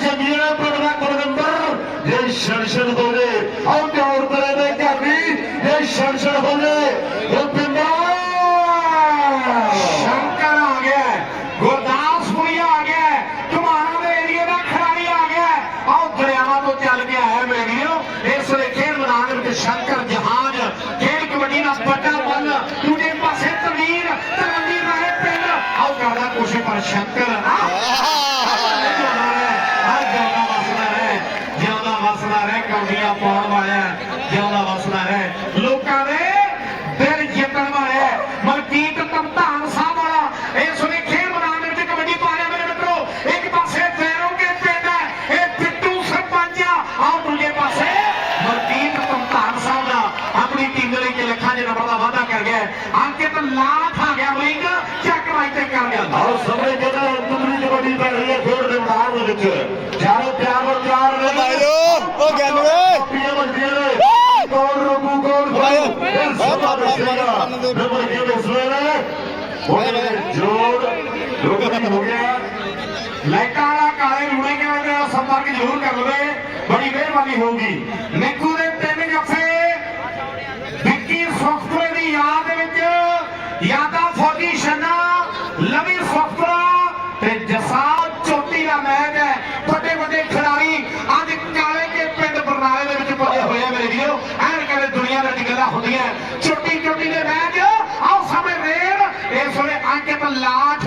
ਜੰਗੀਆਂ ਪਿੰਡ ਦਾ ਕੁਲਵਿੰਦਰ ਜੇ ਛਣਛਣ ਹੋ ਜੇ ਆਹ ਪਿਆਰ ਤੇਰੇ ਦੇ ਘਰ ਵੀ ਜੇ ਛਣਛਣ ਹੋ ਜੇ ਉਹ ਪਿੰਡਾ। ਸ਼ੰਕਰ ਆ ਗਿਆ। ਗੁਰਦਾਸਪੁਰੀ ਆ ਗਿਆ। ਘੁਮਾਣਾ ਦੇ ਏਰੀਏ ਦਾ ਖਿਡਾਰੀ ਆ ਗਿਆ। ਆਓ ਦਰਿਆਵਾਂ ਤੋਂ ਚੱਲ ਕੇ ਆਇਆ ਮੇਰੀਓ ਇਸ ਵੇਲੇ ਖੇਡ ਮੈਦਾਨ ਦੇ ਵਿੱਚ ਸ਼ੰਕਰ ਜਹਾਜ਼, ਖੇਡ ਕਬੱਡੀ ਦਾ ਵੱਡਾ ਬੱਲ ਦੂਜੇ ਪਾਸੇ ਤਵੀਰ ਤਲਵੰਡੀ ਰਾਏ ਪਿੰਡ ਆਓ ਕਰਦਾ ਕੋਸ਼ਿਸ਼ ਪਰ ਸ਼ੰਕਰ ਆ ਜਿਉਂਦਾ ਵਸਦਾ ਰਹਿ ਜਿਉਂਦਾ ਵਸਦਾ ਰਹਿ ਕੌਡੀਆਂ ਪਾਉਣ ਵਾਲਿਆ ਜਿਉਂਦਾ ਵਸਦਾ ਰਹਿ ਲੋਕਾਂ ਦੇ ਦਿਲ ਜਿੱਤਣ ਵਾਲਿਆ ਮਲਕੀਤ ਤਮਤਾਨ ਸਾਹਿਬ ਵਾਲਾ ਇਸ ਵੇਲੇ ਖੇਡ ਮੈਦਾਨ ਦੇ ਵਿੱਚ ਕਬੱਡੀ ਪਾ ਰਿਹਾ ਮੇਰੇ ਮਿੱਤਰੋ ਇੱਕ ਪਾਸੇ ਬੈਰੋਂ ਕੇ ਪਿੰਡ ਹੈ ਇਹ ਬਿੱਟੂ ਸਰਪੰਚ ਆ ਆਹ ਦੂਜੇ ਪਾਸੇ ਮਲਕੀਤ ਤਮਤਾਨ ਸਾਹਿਬ ਦਾ ਆਪਣੀ ਟੀਮ ਦੇ ਲਈ ਕਿ ਲੱਖਾਂ ਦੇ ਨੰਬਰ ਦਾ ਵਾਅਦਾ ਕਰ ਗਿਆ ਹੈ। ਅੰਕਿਤ ਲਾਠ ਆ ਗਿਆ ਵਿੰਗ ਚੱਕ ਰਾਈ ਤੇ ਕਰ ਗਿਆ ਆਓ ਸਮੇਂ ਜਿਹੜਾ ਕਬੱਡੀ ਪੈ ਰਹੀ ਹੈ ਖੇਡ ਦੇ ਮੈਦਾਨ ਦੇ ਵਿੱਚ। ਚਾਰੋਂ ਪਿਆਰ ਨਾਲ ਤਿਆਰ ਨੇ ਭਾਈਓ, ਉਹ ਗਿਆਨੀ ਓਏ। ਕਾਪੀਆਂ ਵੱਜਦੀਆਂ ਨੇ। ਕੌਣ ਰੋਕੂ ਕੌਣ ਇਹ ਸਭਾ ਦੱਸੇਗਾ ਨੰਬਰ ਕੀ ਦੱਸਵੇ ਨੇ। ਉਹਨੇ ਜੋੜ ਰੋਕਦੀ ਹੋ ਗਿਆ। ਲਾਈਟਾਂ ਵਾਲਾ ਕਾਲੇ ਲੂਣੇ ਕਹਿੰਦੇ ਆ ਸੰਪਰਕ ਜ਼ਰੂਰ ਕਰ ਲਵੇ। ਬੜੀ ਮਿਹਰਬਾਨੀ ਹੋਊਗੀ। ਨਿੱਕੂ ਦੇ ਤਿੰਨ ਜੱਫੇ। ਵਿੱਕੀ ਸੌਫਟਵੇਅਰ ਦੀ ਯਾਦ ਦੇ ਵਿੱਚ ਯਾਦਾ ਫੌਜੀ ਸ਼ਨਾ। ਗੱਲਾਂ ਹੁੰਦੀਆਂ ਦੇ ਮੈਚ ਆਓ ਸਾਹਮਣੇ ਰੇਡ ਇਸ ਵੇਲੇ ਅੰਕਿਤ ਲਾਠ।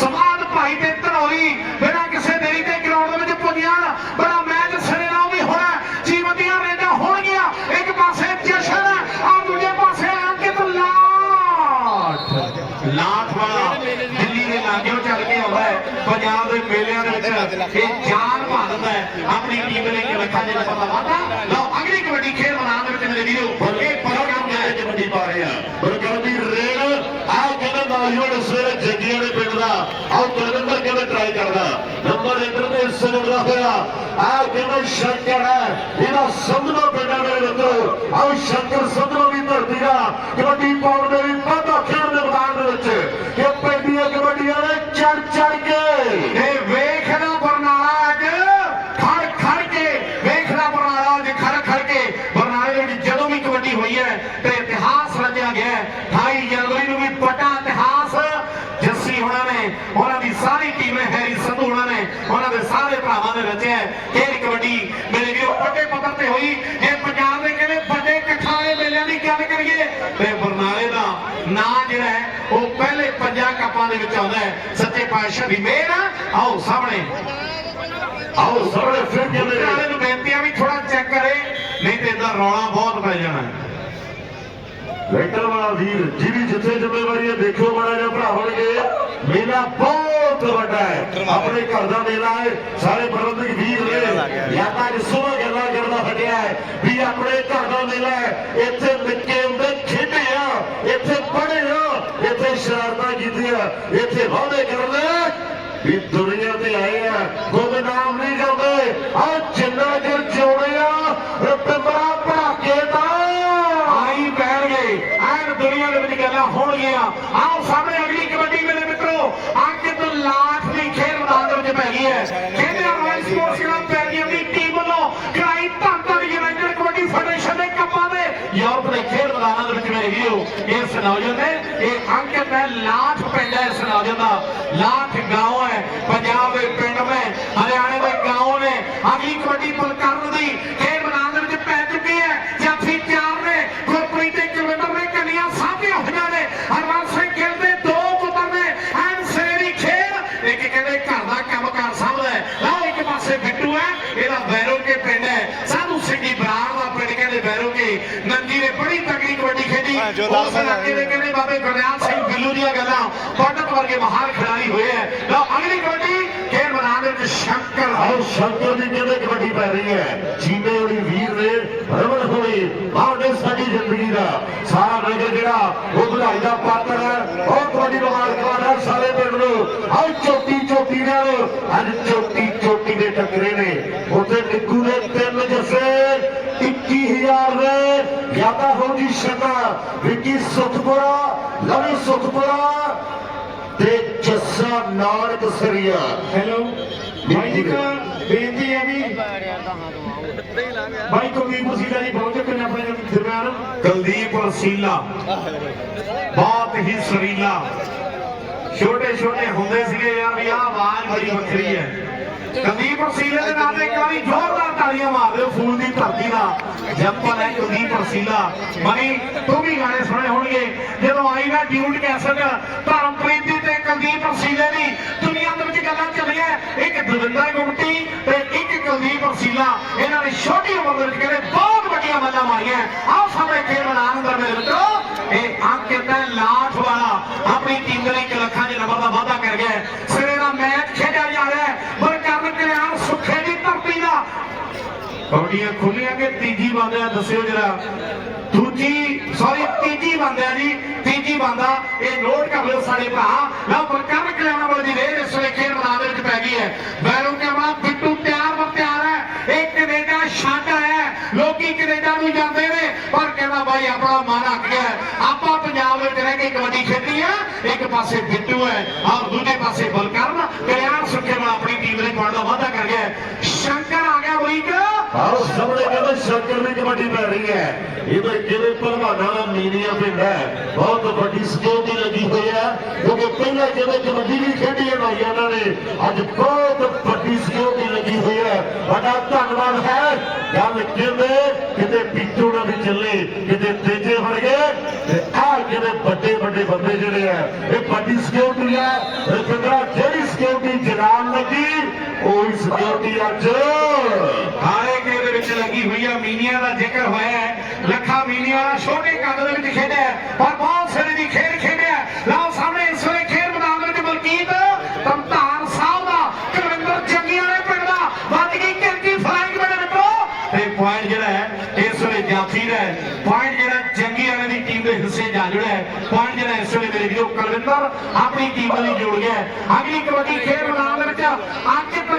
ਸਮਾਦ ਭਾਈ ਤੇ ਧਨੌਰੀ ਬਿਨਾਂ ਕਿਸੇ ਦੇਰੀ ਤੇ ਗਰਾਊਂਡ ਦੇ ਵਿੱਚ ਪੁੱਜੀਆਂ। ਬੜਾ ਮੈਚ ਸਿਰੇ ਨਾਲ ਵੀ ਹੋਣਾ ਜੀਵਨ ਰੇਡਾਂ ਹੋਣਗੀਆਂ। ਇੱਕ ਪਾਸੇ ਜਸ਼ਨ ਆ ਦੂਜੇ ਪਾਸੇ ਅੰਕਿਤ ਲਾਠ। ਲਾਠ ਵਾਲਾ ਦਿੱਲੀ ਦੇ ਲਾਗਿਓ ਚੱਲ ਕੇ ਆਉਂਦਾ ਹੈ। ਪੰਜਾਬ ਦੇ ਮੇਲਿਆਂ ਦੇ ਵਿੱਚ ਇਹ ਜਾਨ ਪਾ ਹੈ। ਆਪਣੀ ਟੀਮ ਲਈ ਕਿ ਰੱਖਾਂ ਦੇ ਪਤਾ ਵਾਦਾ ਲਓ, ਅਗਲੀ ਕਬੱਡੀ ਖੇਡ ਮੈਦਾਨ ਦੇ ਵਿੱਚ ਮੇਰੇ ਵੀਰੋ ਇਹ ਪ੍ਰੋਗਰਾਮ ਇਹ ਹੈ ਕਬੱਡੀ ਪਾ ਰਹੇ ਆ ਬਰਗਰਦੀ ਰੇਡ ਆਹ ਕਹਿੰਦਾ ਨਾਲੀਓੜ ਸਵੇਰੇ ਜੱਗੀਆਂ ਦੇ ਪਿੰਡ ਦਾ ਆਹ ਕੁਲਵਿੰਦਰ ਕਹਿੰਦਾ ਟਰਾਈ ਕਰਦਾ ਨੰਬਰ ਇੱਧਰ ਤੇ ਸਜਦਾ ਹੋਇਆ ਆਹ ਕਹਿੰਦਾ ਸ਼ੰਕਰ ਹੈ ਇਹਦਾ ਸੰਧਨੋ ਪਿੰਡ ਹੈ ਮੇਰੇ ਮਿੱਤਰੋ ਆਹ ਸ਼ੰਕਰ ਸੰਧਨੋ ਦੀ ਧਰਤੀ ਦਾ ਕਬੱਡੀ ਪਾਉਣ ਦੇ ਲਈ ਵਾਧਾ ਖੇਡ ਦੇ ਮੈਦਾਨ ਦੇ ਵਿੱਚ ਇਹ ਪਿੰਡੀਆਂ ਕਬੱਡੀਆਂ ਨੇ ਚੜ ਚੜ ਕੇ ਇਹ ਵੇਖਦਾ ਬਰਨਾਲਾ ਅੱਜ ਖੜ ਖੜ ਕੇ ਵੇਖਦਾ ਬਰਨਾਲਾ ਅੱਜ ਖੜ ਖੜ ਕੇ ਬਰਨਾਲੇ ਦੇ ਵਿੱਚ ਜਦੋਂ ਵੀ ਕਬੱਡੀ ਹੋਈ ਹੈ ਤੇ ਇਤਿਹਾਸ ਰਚਿਆ ਗਿਆ ਹੈ 28 ਜਨਵਰੀ ਨੂੰ ਵੀ ਵੱਡਾ ਇਤਿਹਾਸ ਜੱਸੀ ਹੋਣਾ ਨੇ ਉਹਨਾਂ ਦੀ ਸਾਰੀ ਟੀਮ ਹੈ ਹੈਰੀ ਸੰਧੂ ਹੋਣਾ ਨੇ ਉਹਨਾਂ ਦੇ ਸਾਰੇ ਭਰਾਵਾਂ ਨੇ ਰਚਿਆ ਹੈ ਖੇਡ ਕਬੱਡੀ ਮੇਰੇ ਵੀਰੋ ਵੱਡੇ ਪੱਧਰ ਤੇ ਹੋਈ ਜੇ ਪੰਜਾਬ ਦੇ ਕਹਿੰਦੇ ਵੱਡੇ ਇਕੱਠਾਂ ਵਾਲੇ ਮੇਲਿਆਂ ਦੀ ਗੱਲ ਕਰੀਏ ਤੇ ਬਰਨਾਲੇ ਦਾ ਨਾਂ ਜਿਹੜਾ ਹੈ ਉਹ ਪਹਿਲੇ ਪੰਜਾਂ ਕੱਪਾਂ ਦੇ ਵਿੱਚ ਆਉਂਦਾ ਹੈ। ਸੱਚੇ ਪਾਤਸ਼ਾਹ ਦੀ ਮਿਹਰ। ਆਓ ਸਾਹਮਣੇ। ਆਓ ਸਾਹਮਣੇ ਫਿਰ ਕਹਿੰਦੇ ਵਾਲੇ ਨੂੰ। ਬੇਨਤੀ ਆ ਵੀ ਥੋੜਾ ਚੈੱਕ ਕਰੇ। ਨਹੀਂ ਤੇ ਇਦਾਂ ਰੌਲਾ ਬਹੁਤ ਪੈ ਜਾਣਾ ਹੈ। ਵੈਂਕਰ ਵਾਲਾ ਵੀਰ ਜਿਹਦੀ ਜਿੱਥੇ ਜ਼ਿੰਮੇਵਾਰੀ ਹੈ ਦੇਖਿਓ ਮਾੜਾ ਜਿਹਾ ਭਰਾ ਬਣਗੇ ਮੇਲਾ ਬਹੁਤ ਵੱਡਾ ਹੈ। ਆਪਣੇ ਘਰ ਦਾ ਮੇਲਾ ਹੈ। ਸਾਰੇ ਪ੍ਰਬੰਧਕ ਵੀਰ ਨੇ ਜਾਂ ਤਾਂ ਅੱਜ ਸੁਬਹ ਗੱਲਾਂ ਕਰਦਾ ਫਟਿਆ ਹੈ ਵੀ ਆਪਣੇ ਘਰ ਦਾ ਮੇਲਾ ਹੈ। ਇੱਥੇ ਨਿੱਕੇ ਹੁੰਦੇ ਖੇਡੇ ਆ। ਇੱਥੇ ਪੜ੍ਹੇ ਆ ਇੱਥੇ ਸ਼ਰਾਰਤਾਂ ਕੀਤੀਆਂ, ਇੱਥੇ ਵਾਅਦੇ ਕਰਨੇ। ਵੀ ਦੁਨੀਆ ਤੇ ਆਏ ਆ ਗੁੰਮਨਾਮ ਨਹੀਂ ਜਾਂਦੇ ਆ ਜਿੰਨਾ ਚਿਰ ਜਿਉਣੇ ਆ ਰੁਪਿੰਦਰਾ ਭੜਾਕੇ ਦਾ। ਆਈ ਪੈਣਗੇ ਐਨ ਦੁਨੀਆ ਦੇ ਵਿੱਚ ਗੱਲਾਂ ਹੋਣਗੀਆਂ। ਆਓ ਸਾਹਮਣੇ ਅਗਲੀ ਕਬੱਡੀ ਮੇਰੇ ਮਿੱਤਰੋ ਅੰਕਿਤ ਲਾਖ ਦੀ ਖੇਡ ਮੈਦਾਨ ਦੇ ਵਿੱਚ ਪੈ ਗਈ ਹੈ। ਕਹਿੰਦੇ ਰਾਇਲ ਸਪੋਰਟਸ ਕਲੱਬ ਪੈ ਗਈ ਆਪਣੀ ਟੀਮ ਵੱਲੋਂ ਕਰਾਈ ਧੰਨ ਯੂਨਾਈਟਿਡ ਕਬੱਡੀ ਫੈਡਰੇਸ਼ਨ ਦੇ ਕੱਪਾਂ ਦੇ ਯੂਰਪ ਦੇ ਖੇਡ ਮੈਦਾਨਾਂ ਦੇ ਵਿੱਚ ਮੇਰੇ ਵੀਰੋ ਇਸ ਨੌਜਵਾਨ ਨੇ ਇਹ ਅੰਕਿਤ ਹੈ ਲਾਠ ਪਿੰਡ ਹੈ ਇਸ ਨੌਜਵਾਨ ਦਾ ਲਾਠ گاؤں ਹੈ ਪੰਜਾਬ ਦੇ ਪਿੰਡ ਮੈਂ ਹਰਿਆਣੇ ਦੇ گاؤں ਨੇ ਅਗਲੀ ਕਬੱਡੀ ਪਲਕਰਨ ਉਸ ਇਲਾਕੇ ਦੇ ਕਹਿੰਦੇ ਬਾਬੇ ਗੁਰਦਿਆਲ ਸਿੰਘ ਬਿੱਲੂ ਦੀਆਂ ਗੱਲਾਂ ਪੰਡਤ ਵਰਗੇ ਮਹਾਨ ਖਿਡਾਰੀ ਹੋਏ ਹੈ। ਲਓ ਅਗਲੀ ਕਬੱਡੀ ਖੇਡ ਮੈਦਾਨ ਦੇ ਵਿੱਚ ਸ਼ੰਕਰ ਆਓ ਸ਼ੰਕਰ ਦੀ ਕਹਿੰਦੇ ਕਬੱਡੀ ਪੈ ਰਹੀ ਹੈ? ਜੀਨੇ ਵਾਲੀ ਵੀਰ ਨੇ ਰਮਨ ਹੋਈ ਬਾਹਰ ਸਾਡੀ ਜ਼ਿੰਦਗੀ ਦਾ। ਸਾਰਾ ਨਗਰ ਜਿਹੜਾ ਉਹ ਵਧਾਈ ਦਾ ਪਾਤਰ ਹੈ ਉਹ ਕਬੱਡੀ ਮੁਬਾਰਕਾਂ ਹੈ ਸਾਰੇ ਪਿੰਡ ਨੂੰ ਆਓ ਚੋਟੀ ਚੋਟੀ ਨਾਲ ਅੱਜ ਚੋਟੀ ਚੋਟੀ ਦੇ ਟੱਕਰੇ ਨੇ ਉੱਥੇ ਨਿੱਕੂ ਦੇ ਤਿੰਨ ਜੱਫੇ 21000 ਜੀ ਸ਼ਕਾ ਵਿੱਕੀ ਸੁਖਪੁਰਾ ਲਵੀ ਸੁਖਪੁਰਾ ਤੇ ਜੱਸਾ ਨਾਨਕ ਸਰੀਆ। ਹੈਲੋ ਭਾਈ ਜੀ ਇੱਕ ਬੇਨਤੀ ਹੈ ਵੀ ਭਾਈ ਕੁਲਦੀਪ ਵਸੀਲਾ ਜੀ ਪਹੁੰਚ ਨੇ ਆਪਣੇ ਦਰਮਿਆਨ ਕੁਲਦੀਪ ਵਸੀਲਾ ਬਹੁਤ ਹੀ ਸਰੀਲਾ। ਛੋਟੇ ਛੋਟੇ ਹੁੰਦੇ ਸੀਗੇ ਯਾਰ ਵੀ ਆਹ ਆਵਾਜ਼ ਬੜੀ ਵੱਖਰੀ ਹੈ। ਕੁਲਦੀਪ ਵਸੀਲੇ ਦੇ ਨਾਂ ਇੱਕ ਵਾਰੀ ਜ਼ੋਰਦਾਰ ਤਾੜੀਆਂ ਮਾਰ ਦਿਓ, ਫੂਲ ਦੀ ਧਰਤੀ ਦਾ ਜੰਪਲ ਹੈ ਕੁਲਦੀਪ ਵਸੀਲਾ ਮਨੀ, ਤੂੰ ਵੀ ਗਾਣੇ ਸੁਣੇ ਹੋਣਗੇ। ਜਦੋਂ ਆਈ ਨਾ ਡਿਊਟ ਕੈਸਟ ਧਰਮਪ੍ਰੀਤ ਦੀ ਤੇ ਕੁਲਦੀਪ ਵਸੀਲੇ ਦੀ, ਦੁਨੀਆ ਦੇ ਵਿੱਚ ਗੱਲਾਂ ਚੱਲੀਆਂ। ਇੱਕ ਦਵਿੰਦਰ ਗੁੰਮਟੀ ਤੇ ਇੱਕ ਕੁਲਦੀਪ ਰਸੀਲਾ। ਇਹਨਾਂ ਨੇ ਛੋਟੀ ਉਮਰ ਦੇ ਵਿੱਚ ਕਹਿੰਦੇ ਬਹੁਤ ਵੱਡੀਆਂ ਮੱਲਾਂ ਮਾਰੀਆਂ। ਆਹ ਸਾਹਮਣੇ ਖੇਡ ਮੈਦਾਨ ਅੰਦਰ ਮੇਰੇ ਮਿੱਤਰੋ, ਇਹ ਅੰਕਿਤ ਹੈ ਲਾਠ ਵਾਲਾ। ਆਪਣੀ ਟੀਮ ਦੇ ਲਈ ਇੱਕ ਲੱਖਾਂ ਦੇ ਨੰਬਰ ਦਾ ਵਾਅਦਾ ਕਰ ਗਿਆ ਹੈ। ਸਿਰੇ ਦਾ ਮੈਚ ਖੇਡਿਆ ਜਾ ਰਿਹਾ ਹੈ ਬਲਕਰਨ ਕਲਿਆਣ ਸੁੱਖੇ ਦੀ ਧਰਤੀ ਦਾ ਕੌਡੀਆਂ ਖੁੱਲੀਆਂ ਕਿ ਤੀਜੀ ਬੰਦ ਦੱਸਿਓ ਜਰਾ। ਦੂਜੀ ਸੌਰੀ ਤੀਜੀ ਬੰਦ ਜੀ ਤੀਜੀ ਬੰਦਾ, ਇਹ ਨੋਟ ਕਰ ਲਿਓ ਸਾਡੇ ਭਰਾ। ਲਓ ਬਲਕਰਨ ਕਲਿਆਣ ਵਾਲੇ ਦੀ ਰੇਡ ਇਸ ਵੇਲੇ ਖੇਡ ਮੈਦਾਨ ਦੇ ਵਿੱਚ ਪੈ ਗਈ ਹੈ। ਬੈਰੋ ਕੈਮਰਾ, ਬਿੱਟੂ ਤਿਆਰ ਬਰ ਤਿਆਰ ਹੈ। ਇਹ ਕੈਨੇਡਾ ਛੱਡ ਹੈ। ਲੋਕੀ ਕੈਨੇਡਾ ਨੂੰ ਜਾਂਦੇ ਨੇ, ਪਰ ਕਹਿੰਦਾ ਬਾਈ, ਆਪਣਾ ਮਨ ਅੱਕ ਗਿਆ ਆਪਾਂ ਪੰਜਾਬ ਵਿੱਚ ਰਹਿ ਕੇ ਕਬੱਡੀ ਖੇਡੀ ਹੈ। ਇੱਕ ਪਾਸੇ ਬਿੱਟੂ ਹੈ, ਔਰ ਦੂਜੇ ਪਾਸੇ ਬਲਕਰਨ। ਕਲਿਆਣ ਸੁੱਖੇ ਨਾਲ ਆਪਣੀ ਟੀਮ ਲਈ ਪਾਉਣ ਦਾ ਵਾਅਦਾ ਕਰ ਗਿਆ ਸ਼ੰਕਰ ਆ ਗਿਆ ਬਰੀਕ ਆਹ ਸਾਹਮਣੇ ਕਹਿੰਦੇ ਸ਼ੰਕਰ ਦੀ ਕਬੱਡੀ ਪੈ ਰਹੀ ਹੈ। ਇਹਦੇ ਜਿਹੜੇ ਪਹਿਲਵਾਨਾਂ ਦਾ ਮੀਨੀਆ ਪਿੰਡ ਹੈ। ਬਹੁਤ ਵੱਡੀ ਸਿਕਿਉਰਿਟੀ ਲੱਗੀ ਹੋਈ ਹੈ। ਕਿਉਂਕਿ ਪਹਿਲਾਂ ਜਦੋਂ ਕਬੱਡੀ ਵੀ ਖੇਡੀ ਹੈ ਭਾਈਆਂ ਨੇ। ਅੱਜ ਬਹੁਤ ਵੱਡੀ ਸਿਕਿਉਰਿਟੀ ਲੱਗੀ ਹੋਈ ਹੈ। ਵੱਡਾ ਧੰਨਵਾਦ ਹੈ ਗੱਲ ਕਹਿੰਦੇ ਕਿਤੇ ਪਿੱਛੋਂ ਨਾ ਵੀ ਚੱਲੇ, ਕਿਤੇ ਤੇਜੇ ਵੜ ਗਏ, ਤੇ ਆਹ ਕਿਤੇ ਵੱਡੇ ਵੱਡੇ ਬੰਦੇ ਜਿਹੜੇ ਆ, ਇਹ ਵੱਡੀ ਸਿਕਿਉਰਿਟੀ ਹੈ ਰਜਿੰਦਰਾ ਜਿਹੜੀ ਸਿਕਿਉਰਿਟੀ ਜਨਾਨ ਲੱਗੀ, ਉਹੀ ਸਿਕਿਉਰਿਟੀ ਅੱਜ। ਹਾਰੇ ਕੇ ਦੇ ਵਿੱਚ ਲੱਗੀ ਹੋਈ ਆ, ਮੀਨੀਆਂ ਦਾ ਜ਼ਿਕਰ ਹੋਇਆ ਲੱਖਾਂ ਮੀਨੀਆਂ ਛੋਟੇ ਕੱਦ ਦੇ ਵਿੱਚ ਖੇਡਿਆ ਹੈ, ਪਰ ਬਹੁਤ ਸਿਰੇ ਦੀ ਖੇਡ ਖੇਡਿਆ ਹੈ। ਲਓ ਸਾਹਮਣੇ ਇਸ ਵੇਲੇ ਖੇਡ ਮੈਦਾਨ ਦੇ ਵਿੱਚ ਬਲਕੀਤ ਤਮਤਾਨ ਸਾਹਿਬ ਦਾ ਕੁਲਵਿੰਦਰ ਜੰਗੀਆਂ ਦੇ ਪਿੰਡ ਦਾ ਵੱਜ ਗਈ ਕਿਰਕੀ ਫਲਾਈਂਗ ਮੇਰੇ ਮਿੱਤਰੋ ਤੇ ਪੁਆਇੰਟ ਜਿਹੜਾ ਹੈ ਇਸ ਵੇਲੇ ਜਾਫੀ ਦਾ ਹੈ ਪੁਆਇੰਟ ਜਿਹੜਾ ਜੰਗੀ ਵਾਲੇ ਦੀ ਟੀਮ ਦੇ ਹਿੱਸੇ ਜਾ ਜੁੜਿਆ ਹੈ ਪੁਆਇੰਟ ਜਿਹੜਾ ਇਸ ਵੇਲੇ ਮੇਰੇ ਵੀਰੋ ਕੁਲਵਿੰਦਰ, ਆਪਣੀ ਟੀਮ ਲਈ ਜੁੜ ਗਿਆ ਅਗਲੀ ਕਬੱਡੀ ਖੇਡ ਮੈਦਾਨ ਦੇ ਵਿੱਚ ਅੱਜ ਇੱਕ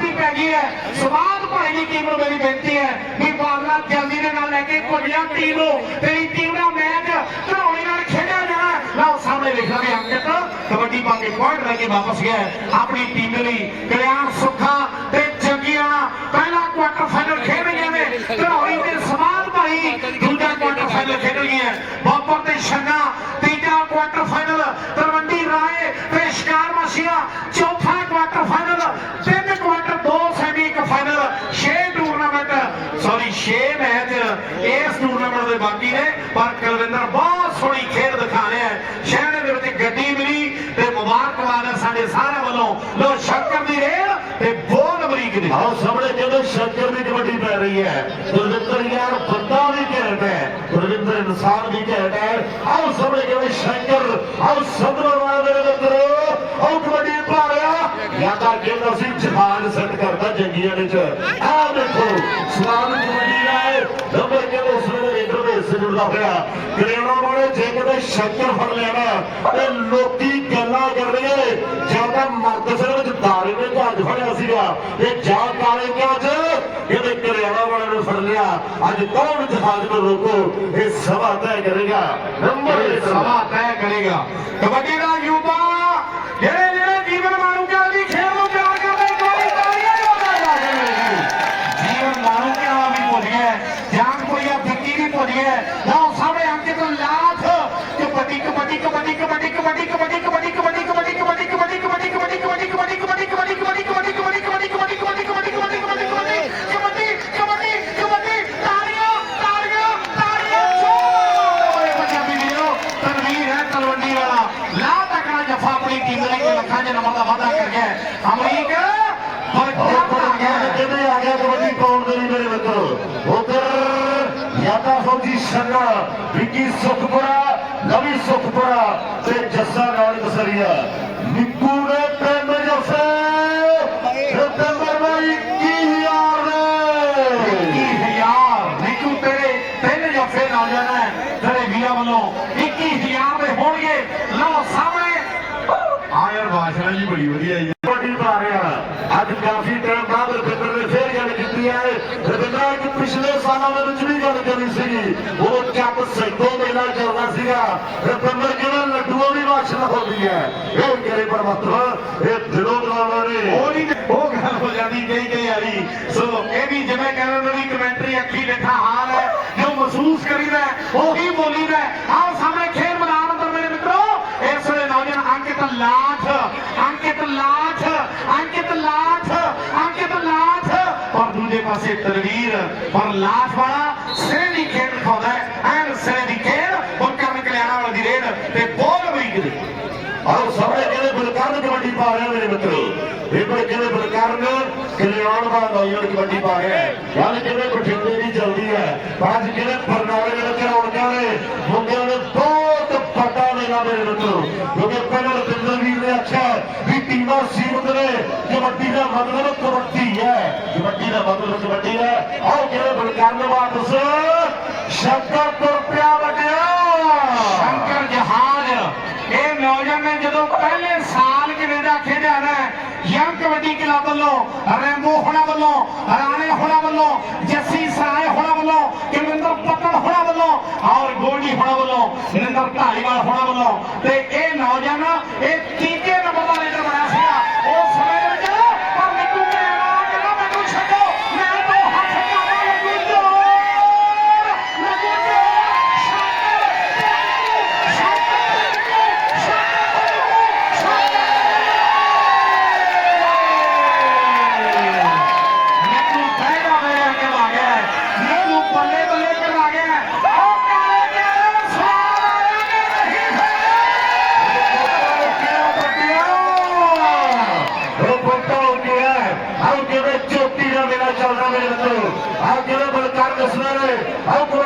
ਦੀ ਪੈ ਗਈ ਹੈ। ਸਵਾਦ ਭਾਈ ਦੀ ਟੀਮ ਨੂੰ ਮੇਰੀ ਬੇਨਤੀ ਹੈ ਵੀ ਬਾਦਲਾ ਜਲਦੀ ਦੇ ਨਾਲ ਲੈ ਕੇ ਭੁੱਲਿਆ ਟੀਮ ਨੂੰ, ਤੇਰੀ ਟੀਮ ਦਾ ਮੈਚ ਧਰੋਣੀ ਨਾਲ ਖੇਡਿਆ ਜਾਣਾ ਲਓ, ਸਾਹਮਣੇ ਵੇਖਦਾ ਅੰਕਿਤ ਕਬੱਡੀ ਪਾ ਕੇ ਪੁਆਇੰਟ ਲੈ ਕੇ ਵਾਪਸ ਗਿਆ ਆਪਣੀ ਟੀਮ ਲਈ ਕਲਿਆਣ ਸੁੱਖਾ ਤੇ ਜੰਗੀਆਂ ਪਹਿਲਾ ਕੁਆਟਰ ਫਾਈਨਲ ਖੇਡਣਗੇ ਨੇ ਧਰੋਣੀ ਤੇ ਸਮਾਨ ਭਾਈ ਦੂਜਾ ਕੁਆਟਰ ਫਾਈਨਲ ਖੇਡ ਗਏ ਬਾਪਰ ਤੇ ਛੰਨਾ ਤੀਜਾ ਕੁਆਟਰ ਫਾਈਨਲ ਤਲਵੰਡੀ ਰਾਏ ਤੇ ਸ਼ਿਕਾਰ ਵਾਸੀਆ ਚੌਥਾ ਕੁਆਟਰ ਫਾਈਨਲ ਤਿੰਨ ਕੁਆਟਰ ਦੋ ਸੈਮੀ ਇੱਕ ਫਾਈਨਲ 6 ਟੂਰਨਾਮੈਂਟ ਸੌਰੀ 6 ਮੈਚ ਇਸ ਟੂਰਨਾਮੈਂਟ ਦੇ ਬਾਕੀ ਨੇ ਪਰ ਕੁਲਵਿੰਦਰ ਬਹੁਤ ਸੋਹਣੀ ਖੇਡ ਦਿਖਾ ਰਿਹਾ ਹੈ ਸ਼ਹਿਰ ਦੇ ਵਿੱਚ ਗੱਡੀ ਮਿਲੀ ਤੇ ਮੁਬਾਰਕਬਾਦ ਹੈ ਸਾਡੇ ਸਾਰਿਆਂ ਵੱਲੋਂ ਲੋ ਸ਼ੰਕਰ ਦੀ ਰੇਲ ਤੇ ਬੋਲ ਅਮਰੀਕ ਦੀ ਆਓ ਸਾਹਮਣੇ ਜਦੋਂ ਸ਼ੱਕਰ ਦੀ ਕਬੱਡੀ ਪੈ ਰਹੀ ਹੈ ਗੁਰਵਿੰਦਰ ਯਾਰ ਬੰਦਾ ਵੀ ਘੈਂਟ ਰਜਿੰਦਰ ਇਨਸਾਨ ਦੀ ਘੈਟ ਹੈ। ਆਓ ਸਮਝ ਗਏ ਸ਼ੰਕਰ, ਆਓ ਸਦਰਵਾ ਦੇ ਅੰਦਰੋ ਆਓ ਕਬੱਡੀ ਭਾਲਿਆ ਯਾਦਾ ਕਹਿੰਦਾ ਸੀ? ਜਹਾਨ ਸੱਟ ਕਰਦਾ ਜੰਗੀਆਂ ਦੇ ਚ ਆ ਦੇਖੋ ਸਲਾਮ ਜੀ ਦੇ ਜੁੜਦਾ ਹੋਇਆ ਕਰਿਆਣਾ ਵਾਲੇ ਜੇ ਕਿਤੇ ਸ਼ੰਕਰ ਫੜ ਲੈਣਾ ਤੇ ਲੋਕੀ ਗੱਲਾਂ ਕਰਨਗੇ ਜਾਂ ਤਾਂ ਮਰਦ ਸਿਰ ਵਿੱਚ ਦਾਰੇ ਨੇ ਜਹਾਜ਼ ਫੜਿਆ ਸੀਗਾ। ਇਹ ਜਾਂ ਕਾਲੇ ਜਹਾਜ਼ ਇਹਦੇ ਕਰਿਆਣਾ ਵਾਲੇ ਨੇ ਫੜ ਲਿਆ। ਅੱਜ ਕੌਣ ਜਹਾਜ਼ ਨੂੰ ਰੋਕੋ? ਇਹ ਸਭਾ ਤੈਅ ਕਰੇਗਾ। ਨੰਬਰ ਸਭਾ ਤੈਅ ਕਰੇਗਾ। ਕਬੱਡੀ ਦਾ ਯੂਬਾ ਜਿਹੜੇ ਜਿਹੜੇ ਜੀਵਨ ਮਾਣੂਗੇ ਉਹਦੀ ਖੇਡ ਨੂੰ ਪਿਆਰ ਕਰਦੇ ਕੋਈ ਤਾਲੀਆਂ ਜਾ ਕੇ ਜੀਵਨ ਮਾਣੂਗੇ ਆ ਵੀ ਭੁੱਲ ਗਿਆ ਜਾਨ ਕੋਈ ਆ ਫਿੱਕੀ ਵੀ ਭੁੱਲ ਗਿਆ ਅਮਰੀਕ ਪਰ ਜੱਟ ਆ ਗਿਆ ਹੈ। ਕਿਵੇਂ ਆ ਗਿਆ ਕਬੱਡੀ ਪਾਉਣ ਦੇ ਲਈ ਮੇਰੇ ਮਿੱਤਰ ਉਧਰ ਯਾਦਾ ਫੌਜੀ ਸੰਨਾ ਵਿੱਕੀ ਸੁਖਪੁਰਾ ਨਵੀ ਸੁਖਪੁਰਾ ਤੇ ਜੱਸਾ ਨਾਨਕ ਸਰੀਆ ਨਿੱਕੂ ਨੇ ਪਿੰਡ ਜੱਸੇ ਸਤੰਬਰ ਬਾਈ 21000 ਇੱਕੀ ਨੇ ਹਜ਼ਾਰ ਨਿੱਕੂ ਤੇਰੇ ਤਿੰਨ ਜੱਫੇ ਨਾਲ ਜਾਣਾ ਹੈ। ਤੇਰੇ ਵੀਰਾਂ ਵੱਲੋਂ 21000 ਦੇ ਹੋਣਗੇ। ਲਓ ਸਾਹਮਣੇ। ਆ ਯਾਰ ਬਾਸ਼ਾ ਜੀ ਬੜੀ ਵਧੀਆ ਜੀ। ਕਬੱਡੀ ਪਾ ਰਿਹਾ ਅੱਜ ਕਾਫੀ ਟਾਈਮ ਬਾਅਦ ਰਵਿੰਦਰ ਨੇ ਫੇਰ ਗੱਲ ਕੀਤੀ ਹੈ ਰਵਿੰਦਰ ਇੱਕ ਪਿਛਲੇ ਸਾਲਾਂ ਦੇ ਵਿੱਚ ਵੀ ਗੱਲ ਸੀਗੀ ਉਹ ਚੱਕ ਸੈਕੋ ਮੇਲਾ ਚੱਲਦਾ ਸੀਗਾ। ਰਵਿੰਦਰ ਜਿਹੜਾ ਲੱਡੂਆਂ ਦੀ ਵਾਸ਼ਨਾ ਹੁੰਦੀ ਹੈ। ਇਹ ਕਰੇ ਪਰਮਾਤਮਾ ਇਹ ਦਿਲੋਂ ਬੁਲਾਵਾ ਨੇ ਉਹ ਨਹੀਂ ਉਹ ਗੱਲ ਹੋ ਜਾਂਦੀ ਕਈ ਕਈ ਵਾਰੀ। ਸੋ ਇਹ ਵੀ ਜਿਵੇਂ ਕਹਿੰਦੇ ਨੇ ਵੀ ਕਮੈਂਟਰੀ ਅੱਖੀ ਦੇਖਾ ਹਾਲ ਹੈ। ਜੋ ਮਹਿਸੂਸ ਕਰੀਦਾ ਉਹੀ ਬੋਲੀਦਾ ਹੈ। ਸਾਹਮਣੇ ਖੇਡ ਮੈਦਾਨ ਅੰਦਰ ਮੇਰੇ ਮਿੱਤਰੋ, ਇਸ ਵੇਲੇ ਨੌਜਵਾਨ ਅੰਕਿਤ ਲਾਠ ਅੰਕਿਤ ਲਾਠ ਅੰਕਿਤ ਲਾਠ ਅੰਕਿਤ ਲਾਠ। ਔਰ ਦੂਜੇ ਪਾਸੇ ਤਨਵੀਰ, ਪਰ ਲਾਠ ਵਾਲਾ ਸਿਰੇ ਦੀ ਖੇਡ ਦਿਖਾਉਂਦਾ ਹੈ ਐਨ ਸਿਰੇ ਦੀ ਖੇਡ ਔਰ ਕਰਨ ਕਲਿਆਣਾ ਵਾਲਾ ਦੀ ਰੇਡ ਤੇ ਬੋਲ ਬਰੀਕ ਦੀ ਆਓ ਸਾਹਮਣੇ ਕਿਹੜੇ ਬਲਕਰਨ ਕਬੱਡੀ ਪਾ ਰਿਹਾ ਮੇਰੇ ਮਿੱਤਰੋ ਵੇਪਰ ਕਿਹੜੇ ਬਲਕਰਨ ਕਲਿਆਣ ਦਾ ਨੌਜਵਾਨ ਕਬੱਡੀ ਪਾ ਰਿਹਾ ਹੈ ਗੱਲ ਕਿਵੇਂ ਬਠਿੰਡੇ ਟੀਮਾਂ ਸੀਮਤ ਨੇ। ਕਬੱਡੀ ਦਾ ਮਤਲਬ ਕਬੱਡੀ ਹੈ। ਕਬੱਡੀ ਦਾ ਮਤਲਬ ਕਬੱਡੀ ਹੈ। ਆਓ ਕਿਹੜੇ ਬਲਕਰਨ ਵਾਪਸ ਸ਼ੰਕਰ ਤੁਰ ਪਿਆ ਵੱਡਿਆ। ਸ਼ੰਕਰ ਜਹਾਜ਼, ਇਹ ਨੌਜਵਾਨ ਜਦੋਂ ਪਹਿਲੇ ਸਾਲ ਕੈਨੇਡਾ ਖੇਡਿਆ ਨਾ, ਯੰਗ ਕਬੱਡੀ ਕਲੱਬ ਵੱਲੋਂ, ਰੈਂਬੋ ਹੋਣਾ ਵੱਲੋਂ, ਰਾਣੇ ਹੋਣਾ ਵੱਲੋਂ, ਜੱਸੀ ਸਰਾਏ ਹੋਣਾ ਵੱਲੋਂ ਕੁਲਵਿੰਦਰ ਪੱਟਣ ਹੋਣਾ ਵੱਲੋਂ, ਔਰ ਗੋਲਡੀ ਹੋਣਾ ਵੱਲੋਂ, ਨਿੰਦਰ ਢਾਲੀਵਾਲ ਹੋਣਾ ਵੱਲੋਂ। ਤੇ ਇਹ ਨੌਜਵਾਨ, ਇਹ ਤੀਜੇ ਨੰਬਰ ਦਾ ਲੀਡਰ ਬਣਿਆ ਸੀਗਾ ਉਸ ਸਮੇਂ ਦੇ ਵਿੱਚ ਪਰ ਨਿੱਕੂ ਮੇਰਾ ਕਹਿੰਦਾ ਮੈਨੂੰ ਛੱਡੋ ਮੈਂ ਦੋ ਹੱਥ ਮਾਰਾਂ ਲੱਗੂ ਜੋਰ ਲੱਗੂ ਜੋਰ ਸ਼ੰਕਰ ਨਿੱਕੂ ਫਾਇਦਾ ਮੇਰੇ ਅੱਗੇ ਲਾ ਗਿਆ ਨਿੱਕੂ ਬੱਲੇ ਬੱਲੇ ਕਰਾ ਗਿਆ ਉਹ ਕਾਲੇ ਦੇ ਸਵਾਲ ਆਇਆ ਕਿ ਨਹੀਂ ਆਓ ਕਿਵੇਂ ਚੋਟੀ ਦਾ ਮੇਲਾ ਚੱਲਦਾ ਮੇਰੇ ਮਿੱਤਰੋ ਆਓ ਕਿਵੇਂ